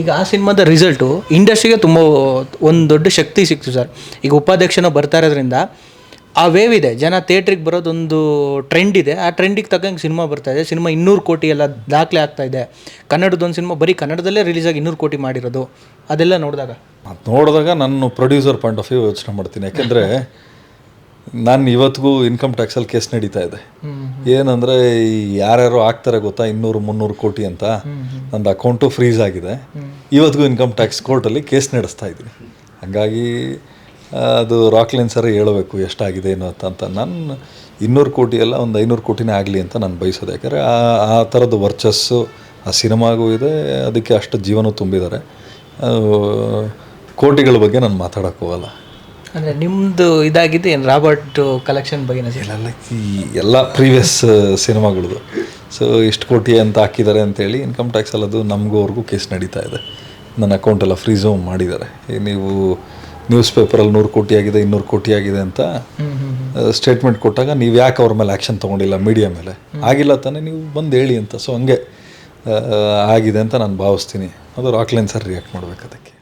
ಈಗ ಆ ಸಿನಿಮಾದ ರಿಸಲ್ಟು ಇಂಡಸ್ಟ್ರಿಗೆ ತುಂಬ ಒಂದು ದೊಡ್ಡ ಶಕ್ತಿ ಸಿಕ್ತು ಸರ್. ಈಗ ಉಪಾಧ್ಯಕ್ಷನ ಬರ್ತಾ ಇರೋದ್ರಿಂದ ಆ ವೇವ್ ಇದೆ. ಜನ ಥಿಯೇಟ್ರಿಗೆ ಬರೋದೊಂದು ಟ್ರೆಂಡ್ ಇದೆ. ಆ ಟ್ರೆಂಡಿಗೆ ತಕ್ಕಂಗೆ ಸಿನಿಮಾ ಬರ್ತಾ ಇದೆ. ಸಿನಿಮಾ ಇನ್ನೂರು ಕೋಟಿ ಎಲ್ಲ ದಾಖಲೆ ಆಗ್ತಾ ಇದೆ. ಕನ್ನಡದೊಂದು ಸಿನಿಮಾ ಬರೀ ಕನ್ನಡದಲ್ಲೇ ರಿಲೀಸ್ ಆಗಿ ಇನ್ನೂರು ಕೋಟಿ ಮಾಡಿರೋದು. ಅದೆಲ್ಲ ನೋಡಿದಾಗ? ನೋಡಿದಾಗ ನಾನು ಪ್ರೊಡ್ಯೂಸರ್ ಪಾಯಿಂಟ್ ಆಫ್ ವ್ಯೂ ಯೋಚನೆ ಮಾಡ್ತೀನಿ. ಯಾಕೆಂದರೆ ನಾನು ಇವತ್ತಿಗೂ ಇನ್ಕಮ್ ಟ್ಯಾಕ್ಸಲ್ಲಿ ಕೇಸ್ ನಡೀತಾ ಇದೆ. ಏನಂದರೆ ಈ ಯಾರ್ಯಾರು ಆಗ್ತಾರೆ ಗೊತ್ತಾ? ಇನ್ನೂರು ಮುನ್ನೂರು ಕೋಟಿ ಅಂತ. ನಂದು ಅಕೌಂಟು ಫ್ರೀಸ್ ಆಗಿದೆ. ಇವತ್ತಿಗೂ ಇನ್ಕಮ್ ಟ್ಯಾಕ್ಸ್ ಕೋರ್ಟಲ್ಲಿ ಕೇಸ್ ನಡೆಸ್ತಾ ಇದ್ದೀನಿ. ಹಾಗಾಗಿ ಅದು ರಾಕ್ಲೈನ್ ಸರ್ ಹೇಳಬೇಕು ಎಷ್ಟಾಗಿದೆ ಏನೋ ಅಂತ ಅಂತ. ನಾನು ಇನ್ನೂರು ಕೋಟಿ ಎಲ್ಲ ಒಂದು ಐನೂರು ಕೋಟಿನೇ ಆಗಲಿ ಅಂತ ನಾನು ಬಯಸೋದು. ಯಾಕಂದರೆ ಆ ಆ ಥರದ ವರ್ಚಸ್ಸು ಆ ಸಿನಿಮಾಗೂ ಇದೆ ಅದಕ್ಕೆ ಅಷ್ಟು ಜೀವನ ತುಂಬಿದ್ದಾರೆ. ಕೋಟಿಗಳ ಬಗ್ಗೆ ನಾನು ಮಾತಾಡೋಕ್ಕೆ ಹೋಗಲ್ಲ. ಅಂದರೆ ನಿಮ್ಮದು ಇದಾಗಿದೆ ಏನು ರಾಬರ್ಟ್ ಕಲೆಕ್ಷನ್ ಬಗ್ಗೆ ಎಲ್ಲ ಇಲ್ಲೆಲ್ಲ ಈ ಎಲ್ಲ ಪ್ರೀವಿಯಸ್ ಸಿನಿಮಾಗಳದು. ಸೊ ಇಷ್ಟು ಕೋಟಿ ಅಂತ ಹಾಕಿದ್ದಾರೆ ಅಂತೇಳಿ ಇನ್ಕಮ್ ಟ್ಯಾಕ್ಸಲ್ಲಿ ಅದು ನಮಗೂ ಅವ್ರಿಗೂ ಕೇಸ್ ನಡೀತಾ ಇದೆ. ನನ್ನ ಅಕೌಂಟೆಲ್ಲ ಫ್ರೀಝೋಮ್ ಮಾಡಿದ್ದಾರೆ. ನೀವು ನ್ಯೂಸ್ ಪೇಪರಲ್ಲಿ ನೂರು ಕೋಟಿ ಆಗಿದೆ ಇನ್ನೂರು ಕೋಟಿ ಆಗಿದೆ ಅಂತ ಸ್ಟೇಟ್ಮೆಂಟ್ ಕೊಟ್ಟಾಗ ನೀವು ಯಾಕೆ ಅವ್ರ ಮೇಲೆ ಆ್ಯಕ್ಷನ್ ತೊಗೊಂಡಿಲ್ಲ ಮೀಡಿಯಾ ಮೇಲೆ? ಆಗಿಲ್ಲ ತಾನೇ ನೀವು ಬಂದು ಹೇಳಿ ಅಂತ. ಸೊ ಹಂಗೆ ಆಗಿದೆ ಅಂತ ನಾನು ಭಾವಿಸ್ತೀನಿ. ಅದು ರಾಕ್ಲೈನ್ ಸರ್ ರಿಯಾಕ್ಟ್ ಮಾಡಬೇಕು ಅದಕ್ಕೆ.